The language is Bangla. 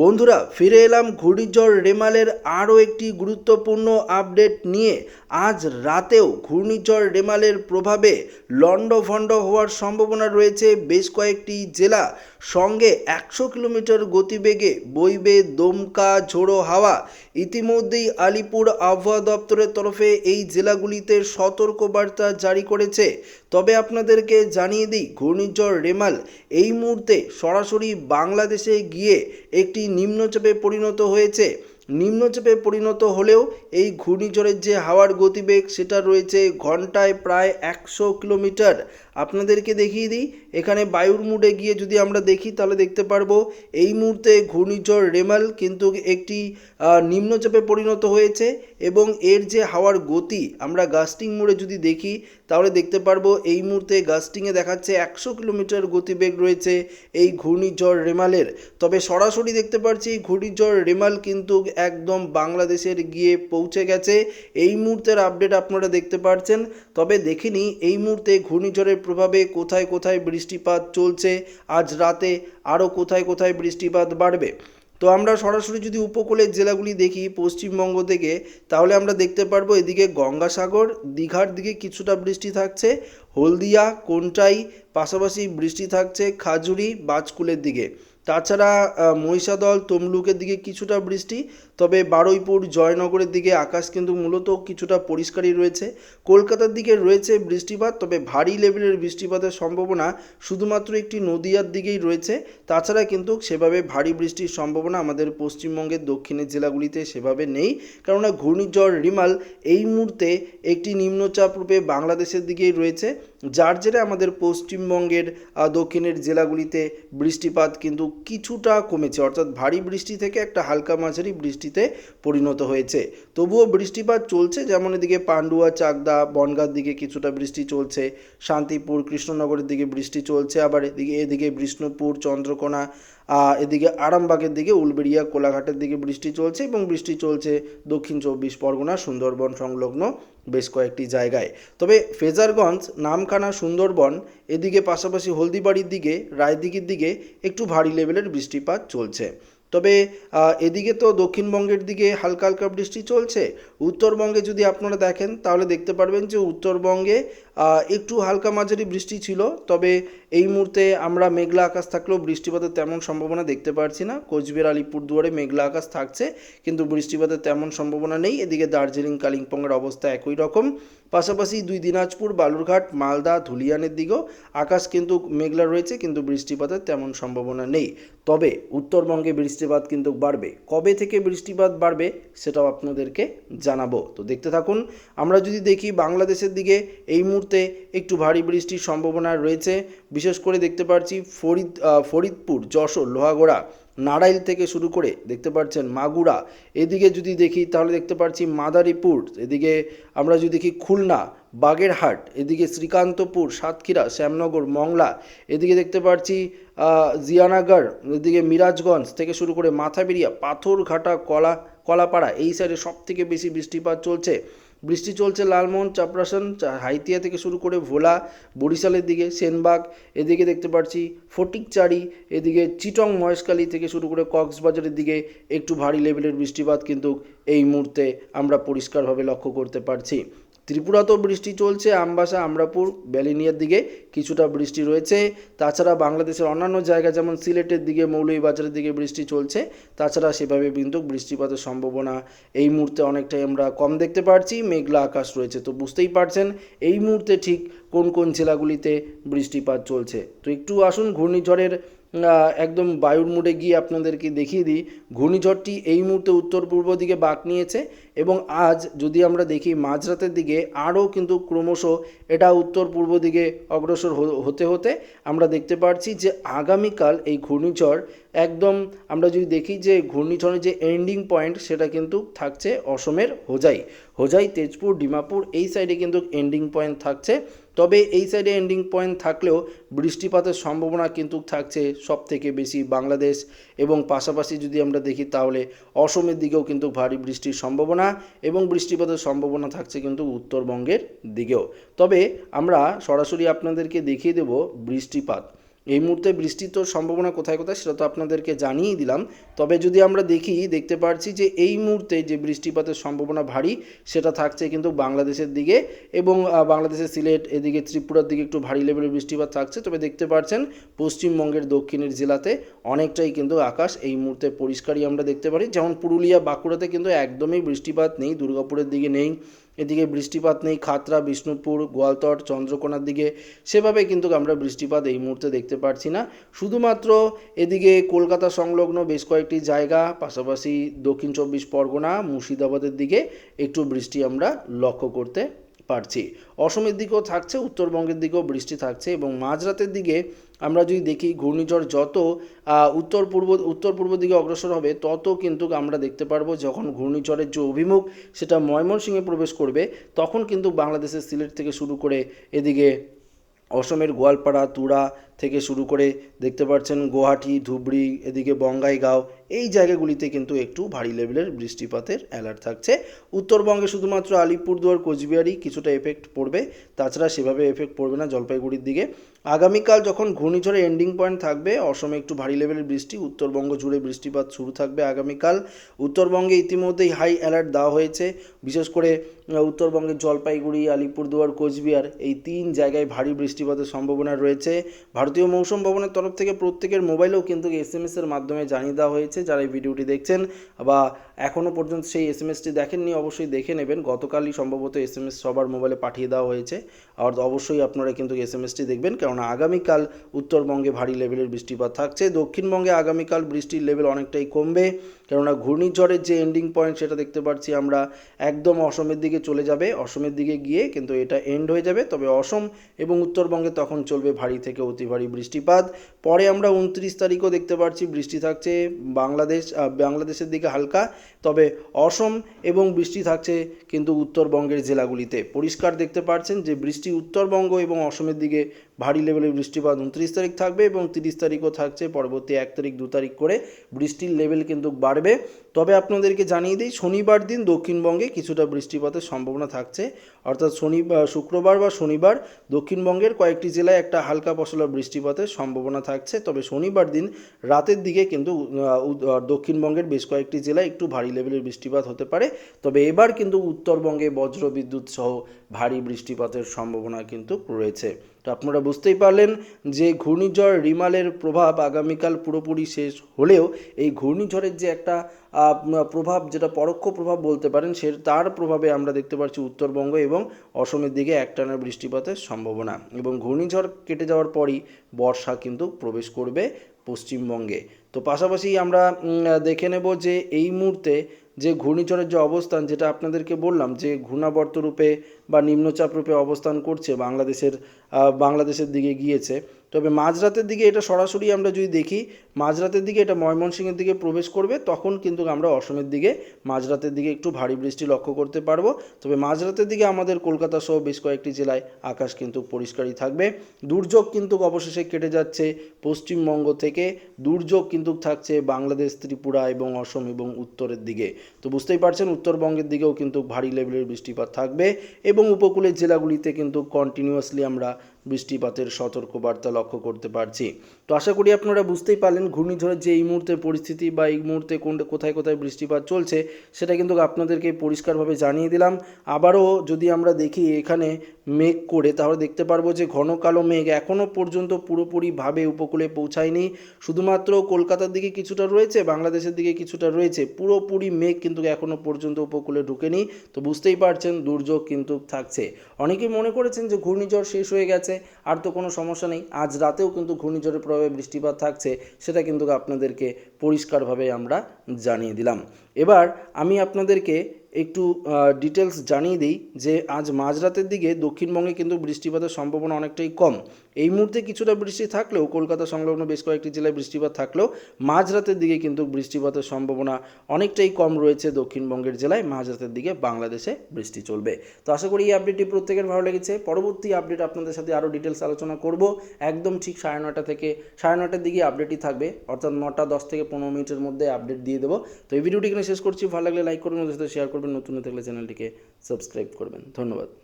বন্ধুরা, ফিরে এলাম ঘূর্ণিঝড় রেমালের আরও একটি গুরুত্বপূর্ণ আপডেট নিয়ে। আজ রাতেও ঘূর্ণিঝড় রেমালের প্রভাবে লণ্ডভণ্ড হওয়ার সম্ভাবনা রয়েছে বেশ কয়েকটি জেলা। সঙ্গে একশো কিলোমিটার গতিবেগে বইবে দমকা ঝোড়ো হাওয়া। ইতিমধ্যেই আলিপুর আবহাওয়া দপ্তরের তরফে এই জেলাগুলিতে সতর্কবার্তা জারি করেছে। তবে আপনাদেরকে জানিয়ে দিই, ঘূর্ণিঝড় রেমাল এই মুহূর্তে সরাসরি বাংলাদেশে গিয়ে একটি নিম্নচাপে পরিণত হয়েছে। নিম্নচাপে পরিণত হলেও এই ঘূর্ণিঝড়ের যে হাওয়ার গতিবেগ, সেটা রয়েছে ঘন্টায় প্রায় একশো কিলোমিটার। আপনাদেরকে দেখিয়ে দিই, এখানে বায়ুর মুডে গিয়ে যদি আমরা দেখি, তাহলে দেখতে পারব এই মুহূর্তে ঘূর্ণিঝড় রেমাল কিন্তু একটি নিম্নচাপে পরিণত হয়েছে এবং এর যে হাওয়ার গতি, আমরা গাস্টিং মোড়ে যদি দেখি, তাহলে দেখতে পারব এই মুহূর্তে গাস্টিংয়ে দেখাচ্ছে একশো কিলোমিটার গতিবেগ রয়েছে এই ঘূর্ণিঝড় রেমালের। তবে সরাসরি দেখতে পাচ্ছি ঘূর্ণিঝড় রেমাল কিন্তু একদম বাংলাদেশের গিয়ে পৌঁছে গেছে। এই মুহূর্তের আপডেট আপনারা দেখতে পাচ্ছেন তবে দেখে নিই এই মুহূর্তে ঘূর্ণিঝড়ের প্রভাবে কোথায় কোথায় বৃষ্টিপাত চলছে, আজ রাতে আরও কোথায় কোথায় বৃষ্টিপাত বাড়বে? তো আমরা সরাসরি যদি উপকূলের জেলাগুলি দেখি পশ্চিমবঙ্গ থেকে, তাহলে আমরা দেখতে পারব এদিকে গঙ্গাসাগর, দীঘার দিকে কিছুটা বৃষ্টি থাকছে, হলদিয়া, কোনটাই পাশাপাশি বৃষ্টি থাকছে খাজুরি বাজকুলের দিকে। তাছাড়া মহিষাদল তমলুকের দিকে কিছুটা বৃষ্টি, তবে বারুইপুর, জয়নগরের দিকে আকাশ কিন্তু মূলত কিছুটা পরিষ্কারই রয়েছে। কলকাতার দিকে রয়েছে বৃষ্টিপাত, তবে ভারী লেভেলের বৃষ্টিপাতের সম্ভাবনা শুধুমাত্র একটি নদিয়ার দিকেই রয়েছে। তাছাড়া কিন্তু সেভাবে ভারী বৃষ্টির সম্ভাবনা আমাদের পশ্চিমবঙ্গের দক্ষিণের জেলাগুলিতে সেভাবে নেই। কেননা, ঘূর্ণিঝড় রিমাল এই মুহূর্তে একটি নিম্নচাপ রূপে বাংলাদেশের দিকেই রয়েছে, যার জেরে আমাদের পশ্চিমবঙ্গের দক্ষিণের জেলাগুলিতে বৃষ্টিপাত কিন্তু কিছুটা কমেছে। অর্থাৎ ভারী বৃষ্টি থেকে একটা হালকা মাঝারি বৃষ্টিতে পরিণত হয়েছে। তবুও বৃষ্টিপাত চলছে, যেমন এদিকে পান্ডুয়া, চাকদা, বনগার দিকে কিছুটা বৃষ্টি চলছে, শান্তিপুর, কৃষ্ণনগরের দিকে বৃষ্টি চলছে, আবার এদিকে এদিকে বিষ্ণুপুর, চন্দ্রকোনা এদিকে আরামবাগের দিকে, উলবেড়িয়া, কোলাঘাটের দিকে বৃষ্টি চলছে এবং বৃষ্টি চলছে দক্ষিণ চব্বিশ পরগনা, সুন্দরবন সংলগ্ন বেশ কয়েকটি জায়গায়। তবে ফেজারগঞ্জ, নামখানা, সুন্দরবন, এদিকে পাশাপাশি হলদিবাড়ির দিকে, রায়দিঘির দিকে একটু ভারী লেভেলের বৃষ্টিপাত চলছে। তবে এদিকে তো দক্ষিণবঙ্গের দিকে হালকা হালকা বৃষ্টি চলছে। উত্তরবঙ্গে যদি আপনারা দেখেন, তাহলে দেখতে পারবেন যে উত্তরবঙ্গে একটু হালকা মাঝারি বৃষ্টি ছিল, তবে এই মুহূর্তে আমরা মেঘলা আকাশ থাকলেও বৃষ্টিপাতের তেমন সম্ভাবনা দেখতে পারছি না। কোচবিহার, আলিপুরদুয়ারে মেঘলা আকাশ থাকছে, কিন্তু বৃষ্টিপাতের তেমন সম্ভাবনা নেই। এদিকে দার্জিলিং, কালিম্পংয়ের অবস্থা একই রকম। পাশাপাশি দুই দিনাজপুর, বালুরঘাট, মালদা, ধুলিয়ানের দিকেও আকাশ কিন্তু মেঘলা রয়েছে, কিন্তু বৃষ্টিপাতের তেমন সম্ভাবনা নেই। তবে উত্তরবঙ্গে বৃষ্টিপাত কিন্তু বাড়বে। কবে থেকে বৃষ্টিপাত বাড়বে সেটাও আপনাদেরকে জানাব। তো দেখতে থাকুন, আমরা যদি দেখি বাংলাদেশের দিকে এই মুহূর্তে একটু ভারী বৃষ্টির সম্ভাবনা রয়েছে। বিশেষ করে দেখতে পাচ্ছি ফরিদ ফরিদপুর যশোর লোহাগড়া নাড়াইল থেকে শুরু করে দেখতে পাচ্ছেন মাগুরা। এদিকে যদি দেখি তাহলে দেখতে পাচ্ছি মাদারীপুর এদিকে আমরা যদি দেখি খুলনা বাগেরহাট এদিকে শ্রীকান্তপুর সাতক্ষীরা শ্যামনগর মংলা এদিকে দেখতে পাচ্ছি আহ, জিয়ানাগর এদিকে মিরাজগঞ্জ থেকে শুরু করে মাথাবেরিয়া পাথরঘাটা কলা কলাপাড়া এই সাইডে সব থেকে বেশি বৃষ্টিপাত চলছে। বৃষ্টি চলছে লালমোহন, চাপরাসন হাইতিয়া থেকে শুরু করে ভোলা, বরিশালের দিকে, সেনবাগ, এদিকে দেখতে পাচ্ছি ফটিকচারি এদিকে চিটং, মহেশখালী থেকে শুরু করে কক্সবাজারের দিকে একটু ভারী লেভেলের বৃষ্টিপাত কিন্তু এই মুহূর্তে আমরা পরিষ্কারভাবে লক্ষ্য করতে পারছি। ত্রিপুরাতেও বৃষ্টি চলছে, আমবাসা, আমরাপুর, ব্যালিনিয়ার দিকে কিছুটা বৃষ্টি রয়েছে। তাছাড়া বাংলাদেশের অন্যান্য জায়গা যেমন সিলেটের দিকে, মৌলভীবাজারের দিকে বৃষ্টি চলছে, তাছাড়া সেভাবে কিন্তু বৃষ্টিপাতের সম্ভাবনা এই মুহূর্তে অনেকটাই আমরা কম দেখতে পাচ্ছি মেঘলা আকাশ রয়েছে তো বুঝতেই পারছেন এই মুহূর্তে ঠিক কোন কোন জেলাগুলিতে বৃষ্টিপাত চলছে। তো একটু আসুন ঘূর্ণিঝড়ের একদম বায়ুর মুডে গিয়ে আপনাদেরকে দেখিয়ে দিই। ঘূর্ণিঝড়টি এই মুহূর্তে উত্তর পূর্ব দিকে বাঁক নিয়েছে এবং আজ যদি আমরা দেখি মাঝরাতের দিকে, আরও কিন্তু ক্রমশ এটা উত্তর পূর্ব দিকে অগ্রসর হতে হতে আমরা দেখতে পাচ্ছি যে আগামীকাল এই ঘূর্ণিঝড় একদম আমরা যদি দেখি যে ঘূর্ণিঝড়ের যে এন্ডিং পয়েন্ট সেটা কিন্তু থাকছে অসমের হোজাই। হোজাই, তেজপুর, ডিমাপুর এই সাইডে কিন্তু এন্ডিং পয়েন্ট থাকছে। তবে এই সাইডে এন্ডিং পয়েন্ট থাকলেও বৃষ্টিপাতের সম্ভাবনা কিন্তু থাকছে সব থেকে বেশি বাংলাদেশ এবং পাশাপাশি যদি আমরা দেখি তাহলে অসমের দিকেও কিন্তু ভারী বৃষ্টির সম্ভাবনা এবং বৃষ্টিপাতের সম্ভাবনা থাকছে কিন্তু উত্তরবঙ্গের দিকেও। তবে আমরা সরাসরি আপনাদেরকে দেখিয়ে দেব বৃষ্টিপাত। এই মুহূর্তে বৃষ্টির তো সম্ভাবনা কোথায় কোথায় সেটা তো আপনাদেরকে জানিয়েই দিলাম। তবে যদি আমরা দেখি, দেখতে পাচ্ছি যে এই মুহূর্তে যে বৃষ্টিপাতের সম্ভাবনা ভারী, সেটা থাকছে কিন্তু বাংলাদেশের দিকে এবং বাংলাদেশের সিলেট, এদিকে ত্রিপুরার দিকে একটু ভারী লেভেলের বৃষ্টিপাত থাকছে। তবে দেখতে পাচ্ছেন পশ্চিমবঙ্গের দক্ষিণের জেলাতে অনেকটাই কিন্তু আকাশ এই মুহূর্তে পরিষ্কারই আমরা দেখতে পারি। যেমন পুরুলিয়া, বাঁকুড়াতে কিন্তু একদমই বৃষ্টিপাত নেই, দুর্গাপুরের দিকে নেই। এদিকে বৃষ্টিপাত নেই খাতড়া বিষ্ণুপুর, গোয়ালতট, চন্দ্রকোনার দিকে। সেভাবে কিন্তু আমরা বৃষ্টিপাত এই মুহূর্তে দেখতে পাচ্ছি না। শুধুমাত্র এদিকে কলকাতা সংলগ্ন বেশ কয়েকটি জায়গা, পাশাপাশি দক্ষিণ চব্বিশ পরগনা, মুর্শিদাবাদের দিকে একটু বৃষ্টি আমরা লক্ষ্য করতে পারছি। অসমের দিকেও থাকছে, উত্তরবঙ্গের দিকেও বৃষ্টি থাকছে এবং মাঝরাতের দিকে আমরা যদি দেখি ঘূর্ণিঝড় যত উত্তর পূর্ব উত্তর পূর্ব দিকে অগ্রসর হবে, তত কিন্তু আমরা দেখতে পারব যখন ঘূর্ণিঝড়ের যে অভিমুখ, সেটা ময়মনসিংহে প্রবেশ করবে, তখন কিন্তু বাংলাদেশের সিলেট থেকে শুরু করে এদিকে অসমের গোয়ালপাড়া, তুরা থেকে শুরু করে দেখতে পাচ্ছেন গুয়াহাটি, ধুবড়ি, এদিকে বঙ্গাইগাঁও, এই জায়গাগুলিতে কিন্তু একটু ভারী লেভেলের বৃষ্টিপাতের অ্যালার্ট থাকছে। উত্তরবঙ্গে শুধুমাত্র আলিপুরদুয়ার, কোচবিহারই কিছুটা এফেক্ট পড়বে। তাছাড়া সেভাবে এফেক্ট পড়বে না জলপাইগুড়ির দিকে। আগামীকাল যখন ঘূর্ণিঝড়ে এন্ডিং পয়েন্ট থাকবে, অসমে একটু ভারী লেভেলের বৃষ্টি, উত্তরবঙ্গ জুড়ে বৃষ্টিপাত শুরু থাকবে আগামীকাল। উত্তরবঙ্গে ইতিমধ্যেই হাই অ্যালার্ট দেওয়া হয়েছে। বিশেষ করে উত্তরবঙ্গের জলপাইগুড়ি, আলিপুরদুয়ার, কোচবিহার, এই তিন জায়গায় ভারী বৃষ্টিপাতের সম্ভাবনা রয়েছে। ভারতীয় মৌসুম ভবনের তরফ থেকে প্রত্যেকের মোবাইলেও কিন্তু এস এম এর মাধ্যমে জানিয়ে দেওয়া হয়েছে, যারা এই ভিডিওটি দেখছেন বা এখনও পর্যন্ত সেই এস এম এসটি দেখেননি, অবশ্যই দেখে নেবেন। গতকালই সম্ভবত এস এম এস সবার মোবাইলে পাঠিয়ে দেওয়া হয়েছে। আর অবশ্যই আপনারা কিন্তু এস এম এসটি দেখবেন, কেননা আগামীকাল উত্তরবঙ্গে ভারী লেভেলের বৃষ্টিপাত থাকছে। দক্ষিণবঙ্গে আগামীকাল বৃষ্টির লেভেল অনেকটাই কমবে, কেননা ঘূর্ণিঝড়ের যে এন্ডিং পয়েন্ট সেটা দেখতে পাচ্ছি আমরা একদম অসমের দিকে চলে যাবে। অসমের দিকে গিয়ে কিন্তু এটা এন্ড হয়ে যাবে। তবে অসম এবং উত্তরবঙ্গে তখন চলবে ভারী থেকে অতি ভারী বৃষ্টিপাত। পরে আমরা উনত্রিশ তারিখও দেখতে পাচ্ছি বৃষ্টি থাকছে। বাংলাদেশ বাংলাদেশের দিকে হালকা তবে অসম এবং বৃষ্টি থাকছে কিন্তু উত্তরবঙ্গের জেলাগুলিতে। পরিষ্কার দেখতে পাচ্ছেন যে বৃষ্টি উত্তরবঙ্গ এবং অসমের দিকে ভারী লেভেলের বৃষ্টিপাত উনত্রিশ তারিখ থাকবে এবং তিরিশ তারিখও থাকছে, পরবর্তী এক তারিখ, দু তারিখ করে বৃষ্টির লেভেল কিন্তু বাড়বে। তবে আপনাদেরকে জানিয়ে দিই, শনিবার দিন দক্ষিণবঙ্গে কিছুটা বৃষ্টিপাতের সম্ভাবনা থাকছে। অর্থাৎ শনি শুক্রবার বা শনিবার দক্ষিণবঙ্গের কয়েকটি জেলায় একটা হালকা পশলা বৃষ্টিপাতের সম্ভাবনা থাকছে। তবে শনিবার দিন রাতের দিকে কিন্তু দক্ষিণবঙ্গের বেশ কয়েকটি জেলায় একটু ভারী লেভেলের বৃষ্টিপাত হতে পারে। তবে এবার কিন্তু উত্তরবঙ্গে বজ্র বিদ্যুৎ সহ ভারী বৃষ্টিপাতের সম্ভাবনা কিন্তু রয়েছে। তো আপনারা বুঝতেই পারলেন যে ঘূর্ণিঝড় রিমালের প্রভাব আগামীকাল পুরোপুরি শেষ হলেও এই ঘূর্ণিঝড়ের যে একটা প্রভাব যেটা পরোক্ষ প্রভাব বলতে পারেন, সে তার প্রভাবে আমরা দেখতে পাচ্ছি উত্তরবঙ্গ এবং অসমের দিকে একটানা বৃষ্টিপাতের সম্ভাবনা এবং ঘূর্ণিঝড় কেটে যাওয়ার পরই বর্ষা কিন্তু প্রবেশ করবে পশ্চিমবঙ্গে। তো পাশাপাশি আমরা দেখে নেব যে এই মুহূর্তে যে ঘূর্ণিঝড়ের যে অবস্থান, যেটা আপনাদেরকে বললাম যে ঘূর্ণাবর্ত রূপে বা নিম্নচাপ রূপে অবস্থান করছে বাংলাদেশের বাংলাদেশের দিকে গিয়েছে তবে মাঝরাতের দিকে এটা সরাসরি আমরা যদি দেখি, মাঝরাতের দিকে এটা ময়মনসিংহের দিকে প্রবেশ করবে, তখন কিন্তু আমরা অসমের দিকে মাঝরাতের দিকে একটু ভারী বৃষ্টি লক্ষ্য করতে পারব। তবে মাঝরাতের দিকে আমাদের কলকাতা সহ বেশ কয়েকটি জেলায় আকাশ কিন্তু পরিষ্কারই থাকবে। দুর্যোগ কিন্তু অবশেষে কেটে যাচ্ছে পশ্চিমবঙ্গ থেকে। দুর্যোগ কিন্তু থাকছে বাংলাদেশ, ত্রিপুরা এবং অসম এবং উত্তরের দিকে। তো বুঝতেই পারছেন, উত্তরবঙ্গের দিকেও কিন্তু ভারী লেভেলের বৃষ্টিপাত থাকবে এবং উপকূলের জেলাগুলিতে কিন্তু কন্টিনিউয়াসলি আমরা বৃষ্টিপাতের সতর্কবার্তা লক্ষ্য করতে পারছি। তো আশা করি আপনারা বুঝতেই পারলেন ঘূর্ণিঝড়ের যে এই মুহূর্তে পরিস্থিতি বা এই মুহূর্তে কোন, কোথায় কোথায় বৃষ্টিপাত চলছে, সেটা কিন্তু আপনাদেরকে পরিষ্কারভাবে জানিয়ে দিলাম। আবারও যদি আমরা দেখি এখানে মেঘ করে, তাহলে দেখতে পারব যে ঘন কালো মেঘ এখনও পর্যন্ত পুরোপুরিভাবে উপকূলে পৌঁছায়নি। শুধুমাত্র কলকাতার দিকে কিছুটা রয়েছে, বাংলাদেশের দিকে কিছুটা রয়েছে, পুরোপুরি মেঘ কিন্তু এখনও পর্যন্ত উপকূলে ঢুকেনি। তো বুঝতেই পারছেন দুর্যোগ কিন্তু থাকছে। অনেকেই মনে করেছেন যে ঘূর্ণিঝড় শেষ হয়ে গেছে আর তো কোনো সমস্যা নেই। আজ রাতেও কিন্তু ঘূর্ণিঝড়ের প্রভাবে বৃষ্টিপাত থাকছে, সেটা কিন্তু আপনাদেরকে পরিষ্কারভাবে আমরা জানিয়ে দিলাম। এবার আমি আপনাদেরকে একটু ডিটেলস জানিয়ে দিই যে, আজ মাঝরাতের দিকে দক্ষিণবঙ্গে কিন্তু বৃষ্টিপাতের সম্ভাবনা অনেকটাই কম। এই মুহূর্তে কিছুটা বৃষ্টি থাকলেও, কলকাতা সংলগ্ন বেশ কয়েকটি জেলায় বৃষ্টিপাত থাকলেও, মাঝরাতের দিকে কিন্তু বৃষ্টিপাতের সম্ভাবনা অনেকটাই কম রয়েছে দক্ষিণবঙ্গের জেলায়। মাঝরাতের দিকে বাংলাদেশে বৃষ্টি চলবে। তো আশা করি এই আপডেটটি প্রত্যেকের ভালো লেগেছে। পরবর্তী আপডেট আপনাদের সাথে আরও ডিটেলস আলোচনা করব। একদম ঠিক সাড়ে নটা থেকে, সাড়ে নটার দিকে আপডেটই থাকবে। অর্থাৎ নটা দশ থেকে পনেরো মিনিটের মধ্যে আপডেট দিয়ে দেবো। তো এই ভিডিওটি এখানে শেষ করছি। ভালো লাগলে লাইক করবেন ওদের সাথে শেয়ার করবেন। নতুন থাকলে চ্যানেলটিকে সাবস্ক্রাইব করবেন। ধন্যবাদ।